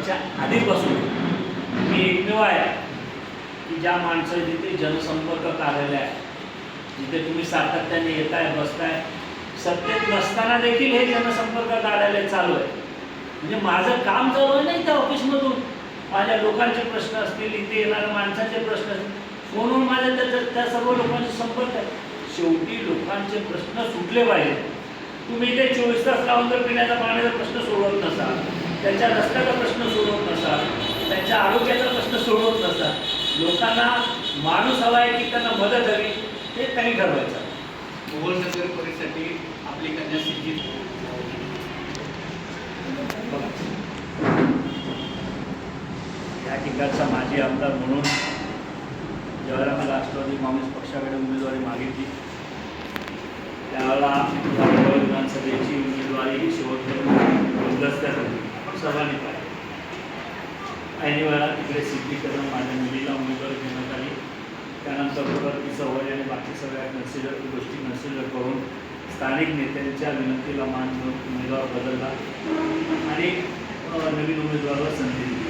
याच्या आधीपासून मी एकमेव आहे की ज्या माणसं जिथे जनसंपर्क कार्यालय आहे जिथे तुम्ही सातत्याने येताय बसताय सत्तेत नसताना देखील हे जनसंपर्क कार्यालय चालू आहे. म्हणजे माझं काम चालू आहे नाही त्या ऑफिसमधून. माझ्या लोकांचे प्रश्न असतील इथे येणाऱ्या माणसाचे प्रश्न असतील फोनवर माझ्या त्या त्या- सर्व लोकांशी संपर्क आहे. शेवटी लोकांचे प्रश्न सुटले पाहिजे तुम्ही इथे चोवीस तास लावून जर पिण्याचा पाण्याचा प्रश्न सोडवत नसाल त्याच्या रस्त्याचा प्रश्न त्यांच्या आरोग्याचा प्रश्न सोडवत नसतात. लोकांना माणूस हवा आहे की त्यांना मदत हवी ते त्यांनी ठरवायचं. मोहोळ परिसाठी आपली कन्या सिद्धी या ठिकाणचा माजी आमदार म्हणून ज्यावेळेला मला राष्ट्रवादी काँग्रेस पक्षाकडे उमेदवारी मागितली. त्यावेळेला विधानसभेची उमेदवारी ही शेवटपर्यंत सभा निघाली आपण ऐन वेळा तिकडे सिद्धीकरण माझ्या मुलीला उमेदवार देण्यात आली. त्यानंतर परत ती सवय आणि बाकी सगळ्या कन्सिडर गोष्टी कन्सिडर करून स्थानिक नेत्यांच्या विनंतीला मान देऊन उमेदवार बदलला आणि नवीन उमेदवाराला संधी दिली.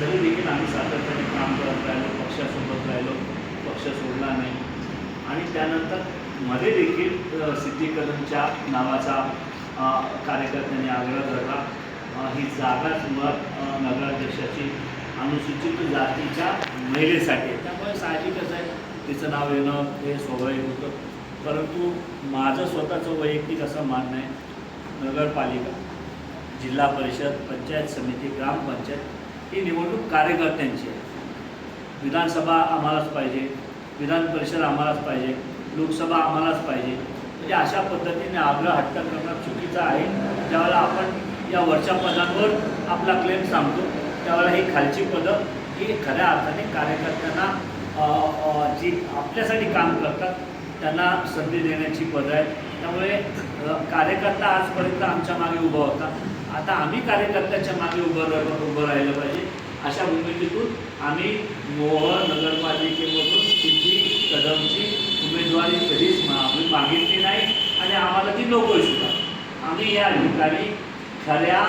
तरी देखील आम्ही सातत्याने काम करत राहिलो पक्षासोबत राहिलो पक्ष सोडला नाही. आणि त्यानंतरमध्ये देखील सिद्धीकरणच्या नावाचा कार्यकर्त्यांनी आग्रह धरला. ही जागाच मुळात नगराध्यक्षाची अनुसूचित जातीच्या महिलेसाठी आहे. त्यामुळे साहजिकच आहे तिचं नाव येणं हे स्वाभाविक होतं. परंतु माझं स्वतःचं वैयक्तिक असं मानणं आहे नगरपालिका जिल्हा परिषद पंचायत समिती ग्रामपंचायत ही निवडणूक कार्यकर्त्यांची आहे. विधानसभा आम्हालाच पाहिजे विधान परिषद आम्हालाच पाहिजे लोकसभा आम्हालाच पाहिजे. म्हणजे अशा पद्धतीने आग्रह हट्ट करणं चुकीचं आहे. ज्यावेळेला आपण या वरच्या पदांवर आपला क्लेम सांगतो. त्यावेळेला ही खालची पदं ही खऱ्या अर्थाने कार्यकर्त्यांना जी आपल्यासाठी काम करतात त्यांना संधी देण्याची पद आहे त्यामुळे कार्यकर्ता आजपर्यंत आमच्या मागे उभा होता. आता आम्ही कार्यकर्त्याच्या मागे उभं राह उभं राहिलं पाहिजे. अशा भूमिकेतून आम्ही मोहर नगरपालिकेमधून सिद्धी कदमची उमेदवारी कधीच मा- आम्ही मागितली नाही आणि आम्हाला ती नकोय सुद्धा. आम्ही या ठिकाणी खऱ्या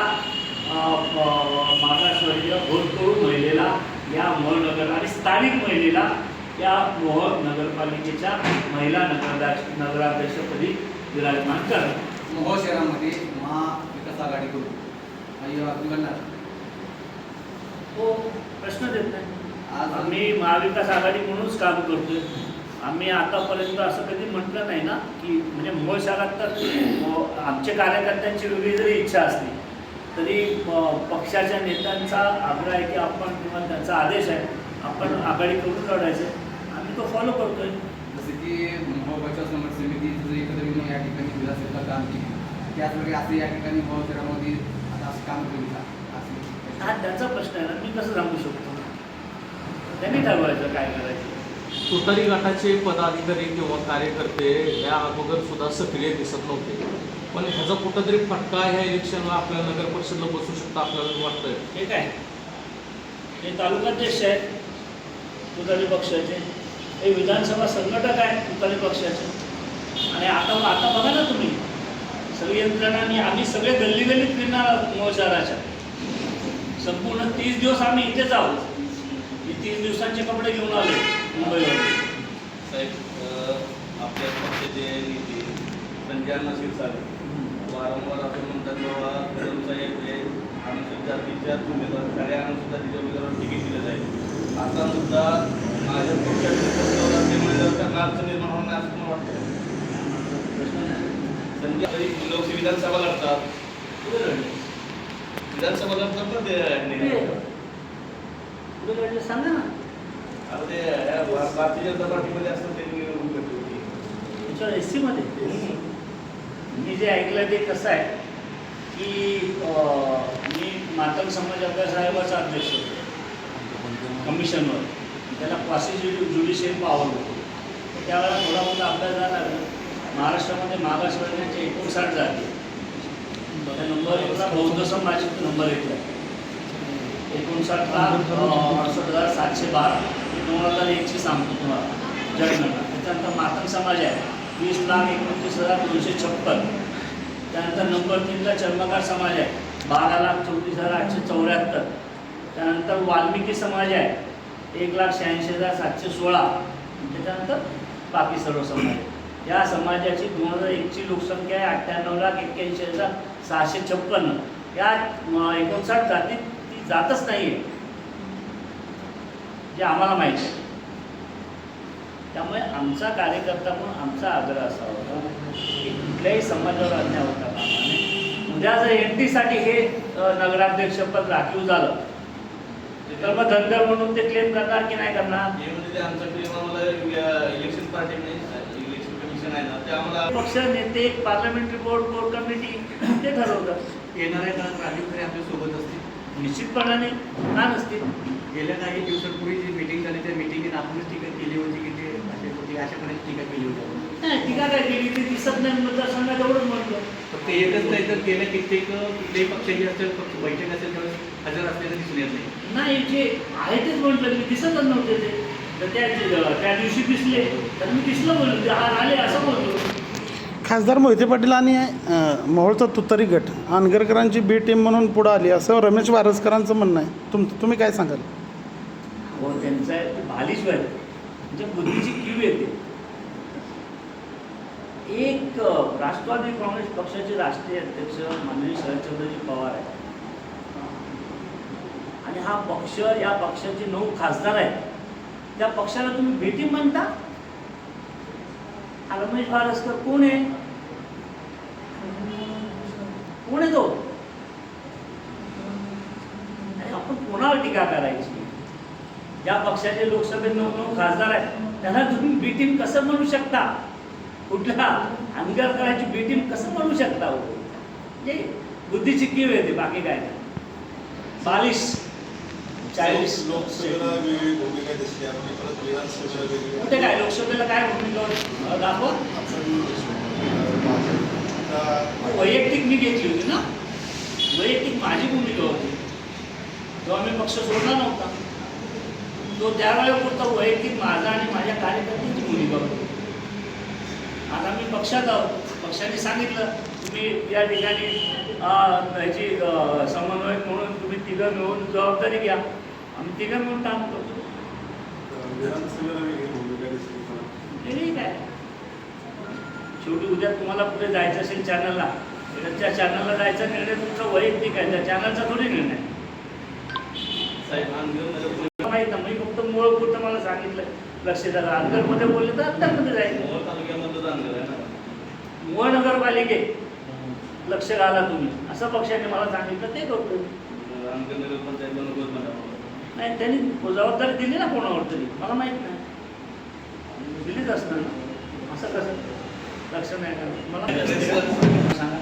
अ, प- मागासवर्गीय भूतपूर्व महिलेला या मोहन नगर आणि स्थानिक महिलेला या मोहन नगरपालिकेच्या महिला नगराध्यक्ष नगराध्यक्षपदी विराजमान करणं मोहोळ शहरामध्ये महाविकास आघाडीकडून. हो प्रश्न देत नाही. आज आम्ही महाविकास आघाडी म्हणूनच काम करतोय. आम्ही आतापर्यंत असं कधी म्हटलं नाही ना की म्हणजे मूळ शहरात तर आमच्या कार्यकर्त्यांची वेगळी जरी इच्छा असली तरी पक्षाच्या नेत्यांचा आग्रह आहे की आपण किंवा त्यांचा आदेश आहे आपण आघाडी करून लढायचं. आम्ही तो फॉलो करतोय. जसे की बचाव समर समिती एकत्र येऊन या ठिकाणी विधानसभेला काम केली. त्याचप्रकारे असं या ठिकाणी शहरामध्ये आता असं काम करू का असं. हा त्यांचा प्रश्न आहे ना मी कसं सांगू शकतो? त्यांनी ठरवायचं काय करायचं? तुतारी गटाचे पदाधिकारी किंवा कार्यकर्ते या अगोदर सुद्धा सक्रिय दिसत नव्हते. पण ह्याचा कुठंतरी फटका ह्या इलेक्शनला आपल्या नगर परिषदला बसू शकतो आपल्याला वाटतंय. हे काय हे तालुकाध्यक्ष आहेत तुतारी पक्षाचे. हे विधानसभा संघटक आहेत तुतारी पक्षाचे. आणि आता आता बघा ना तुम्ही. सगळी यंत्रणांनी आम्ही सगळे गल्ली गल्लीत फिरणार मोर्चाराच्या संपूर्ण तीस दिवस आम्ही इथेच आहोत. मी तीस दिवसांचे कपडे घेऊन आले मुंबईवर साहेब अ, पक्षाचे नेते संजय अण्णा क्षीरसागर वारंवार असं म्हणतात बाबा कदम साहेब हे अनुसूचित जातीच्या उमेदवार खऱ्या अनुसूचित जातीच्या उमेदवाराला तिकीट दिलं जाईल. असा मुद्दा माझ्या पक्षाच्या त्यांना अडचण निर्माण होणार असं मला वाटतं. संजय लोकसभा विधानसभा लढतात. विधानसभा लढतात ना ते सांगा ना. आता ते भारतीय जनता पार्टीमध्ये असतात त्यांनी निवडणूक एस सीमध्ये मी जे ऐकलं ते कसं आहे की मी मातम समाज अभ्यासाहेबाचा अध्यक्ष होतो. कमिशनवर. त्याला क्वासी ज्युडिशियल पॉवर होतो. त्यावेळेला थोडा मोठा अभ्यास झाला. महाराष्ट्रामध्ये मागासवर्गीयांचे एकोणसाठ जाती. त्या नंबर एकला बौद्ध समाज नंबर एकला आहे. एकोणसाठला अडसष्ट हजार सातशे बारा. दोन हजार एकशे सांगतो तुम्हाला. जनगणना त्याच्यानंतर मातम समाज आहे. वीस लाख एकोणतीस हजार दोनशे छप्पन. त्यानंतर नंबर तीनला चर्मकार समाज आहे. बारा लाख चौतीस हजार आठशे चौऱ्याहत्तर. त्यानंतर वाल्मिकी समाज आहे. एक लाख शहाऐंशी हजार सातशे सोळा. त्याच्यानंतर बाकी सर्व समाज आहे. या समाजाची दोन हजार एकची लोकसंख्या आहे अठ्ठ्याण्णव लाख एक्क्याऐंशी हजार सहाशे छप्पन्न या एकोणसाठ जातीत ती जातच नाही आहे जे आम्हाला माहिती आहे. त्यामुळे आमचा कार्यकर्ता म्हणून आमचा आग्रह असा होता की कुठल्याही समाजावर अन्याय होता कामा नये. उद्या जर एन टीसाठी हे नगराध्यक्षपद राखीव झालं तर मग धनगर म्हणून ते क्लेम करणार की नाही करणार? हे म्हणजे इलेक्शन इलेक्शन कमिशन आहे ना ते आम्हाला पक्ष नेते पार्लमेंटरी बोर्ड कोर कमिटी ते ठरवतात. येणाऱ्या काळात राजीव खरे आपल्यासोबत असतील. निश्चितपणाने का नसतील? गेल्या काही दिवसांपूर्वी जी मीटिंग झाली त्या मीटिंगेत आपणच टीका केली होती की टीका केली होती. नाही टीका काय केली ती दिसत नाही मतदारसंघात एवढंच म्हणतो फक्त एकच नाही तर गेल्या कित्येक कुठल्याही पक्षाची असेल पक्ष बैठक असेल त्यावेळेस हजर असलेलं दिसून येत नाही. नाही जे आहे तेच म्हटलं मी दिसतच नव्हते ते. तर त्या त्या दिवशी दिसले. तर मी दिसलं हा आले असं बोललो खासदार मोहिते पाटील आणि अ, मोहोळचा तुतारी गट आनगरकरांची बी टीम म्हणून पुढे आली असं रमेश वारसकरांचं म्हणणं आहे. तुम तुम्ही काय सांगाल? हो त्यांचं आहे ते त्यांच्या बुद्धीची कीव येते. एक राष्ट्रवादी काँग्रेस पक्षाचे राष्ट्रीय अध्यक्ष माननीय शरदचंद्रजी पवार आहेत. आणि हा पक्ष या पक्षाचे नऊ खासदार आहेत. त्या पक्षाला तुम्ही भेटी म्हणता? हा रमेश भारस्कर कोण आहे? पक्षाचे लोकसभेत नऊ नऊ खासदार आहेत. त्यांना तुम्ही बी टीम कसं म्हणू शकता? कुठल्या अंगर करायची बी टीम कसं म्हणू शकता हो? म्हणजे बुद्धीची कीव येते बाकी काय नाही. बालिश चाळीस. लोकसभेला वेगळी भूमिका दिसली आपण परत विधानसभेला वेगळी. कुठे काय? लोकसभेला काय भूमिका? दाखवा. वैयक्तिक मी घेतली होती ना? वैयक्तिक माझी भूमिका होती. तेव्हा मी पक्ष सोडला नव्हता. तो त्यावेळेपुरता वैयक्तिक माझा आणि माझ्या कार्यकर्त्यांची भूमिका होती आता मी पक्षात आहोत पक्षाने सांगितलं तुम्ही या ठिकाणी अं, याची अं, समन्वयक म्हणून तुम्ही तिघं मिळून जबाबदारी घ्या. आम्ही तिघं मिळून काम करतो. ठीक आहे. शेवटी उद्या तुम्हाला पुढे जायचं असेल चॅनलला त्या चॅनलला जायचा निर्णय तुमचा वैयक्तिक आहे. त्या चॅनलचा थोडी निर्णय. साहेब अंगण नगर मला माहीत नाही मी फक्त मूळ पुरतं मला सांगितलं. लक्ष द्या अंधरमध्ये बोलले तर अंधरमध्ये जाईल. मोहोळ तालुक्यामधलं आहे ना? मूळ नगरपालिकेत लक्ष घाला तुम्ही. असं पक्षाने मला सांगितलं ते करतो अंगण नगर पंचायतला नकोच नाही त्यांनी जबाबदारी दिली ना कोणावर तरी. मला माहीत नाही. दिलीच असणार ना. असं कसं? लक्ष नाही करत मला सांगा.